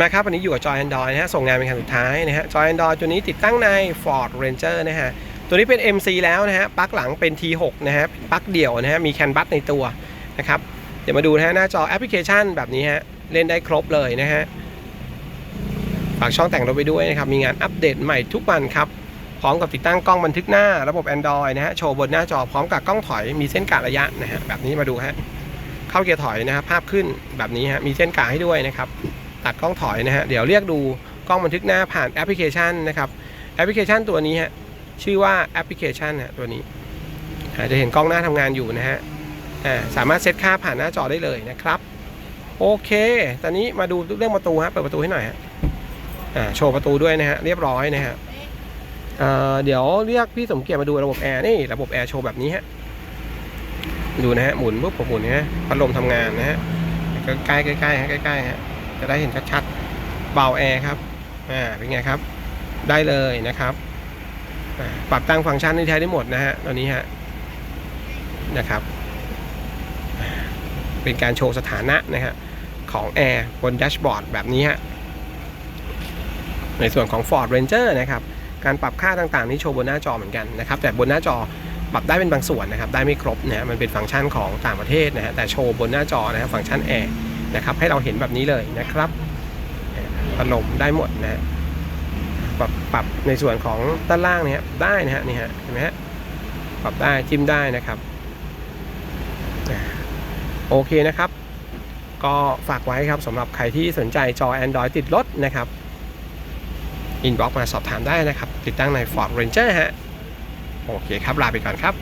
มาครับวันนี้อยู่กับจอย Android นะฮะส่งงานเป็นครั้งสุดท้ายนะฮะจอย Android ตัวนี้ติดตั้งใน Ford Ranger นะฮะตัวนี้เป็น MC แล้วนะฮะปลั๊กหลังเป็น T6 นะฮะปลั๊กเดี่ยวนะฮะมีแคนบัสในตัวนะครับเดี๋ยวมาดูนะฮะหน้าจอแอปพลิเคชันแบบนี้ฮะเล่นได้ครบเลยนะฮะฝากช่องแต่งรถไปด้วยนะครับมีงานอัปเดตใหม่ทุกวันครับพร้อมกับติดตั้งกล้องบันทึกหน้าระบบ Android นะฮะโชว์บนหน้าจอพร้อมกับกล้องถอยมีเส้นกะระยะนะฮะแบบนี้มาดูฮะเข้าเกียร์ถอยนะครับภาพขึ้นแบบนี้ฮะมีเส้นกะให้ด้วยนะครับ ตัดกล้องถอยนะฮะเดี๋ยวเรียกดูกล้องบันทึกหน้าผ่านแอปพลิเคชันนะครับแอปพลิเคชันตัวนี้ฮะชื่อว่าแอปพลิเคชันฮะตัวนี้จะเห็นกล้องหน้าทำงานอยู่นะฮะสามารถเซตค่าผ่านหน้าจอได้เลยนะครับโอเค ตอนนี้มาดูเรื่องประตูฮะเปิดประตูให้หน่อยฮะโชว์ประตูด้วยนะฮะเรียบร้อยนะฮะเเดี๋ยวเรียกพี่สมเกียรติมาดูระบบแอร์นี่ระบบแอร์โชว์แบบนี้ฮะดูนะฮะหมุนปุ๊บผมหมุนนะฮะพัดลมทำงานนะฮะใกล้ใกล้ๆฮะใกล้ฮะ จะได้เห็นชัดๆเบาแอร์ครับอ่าเป็นไงครับ ได้เลยนะครับปรับตั้งฟังก์ชันที่ใช้ได้หมดนะฮะตัวนี้ฮะนะครับ เป็นการโชว์สถานะนะฮะของแอร์บนแดชบอร์ดแบบนี้ฮะในส่วนของ Ford Ranger นะครับ การปรับค่าต่างๆ นี่โชว์บนหน้าจอเหมือนกันนะครับ แต่บนหน้าจอปรับได้เป็นบางส่วนนะครับ ได้ไม่ครบนะฮะมันเป็นฟังก์ชันของต่างประเทศนะฮะแต่โชว์บนหน้าจอนะฮะฟังก์ชันแอร์ นะครับ ให้เราเห็นแบบนี้เลยนะครับพัดลมได้หมดนะฮะปรับปรับในส่วนของด้านล่างเนี่ยได้นะฮะนี่ฮะเห็นไหมฮะปรับได้จิ้มได้นะครับโอเคนะครับ ก็ฝากไว้ครับสำหรับใครที่สนใจจอ Android ติดรถนะครับอินบ็อกมาสอบถามได้นะครับ ติดตั้งใน Ford Ranger ฮะ โอเคครับ ลาไปก่อนครับ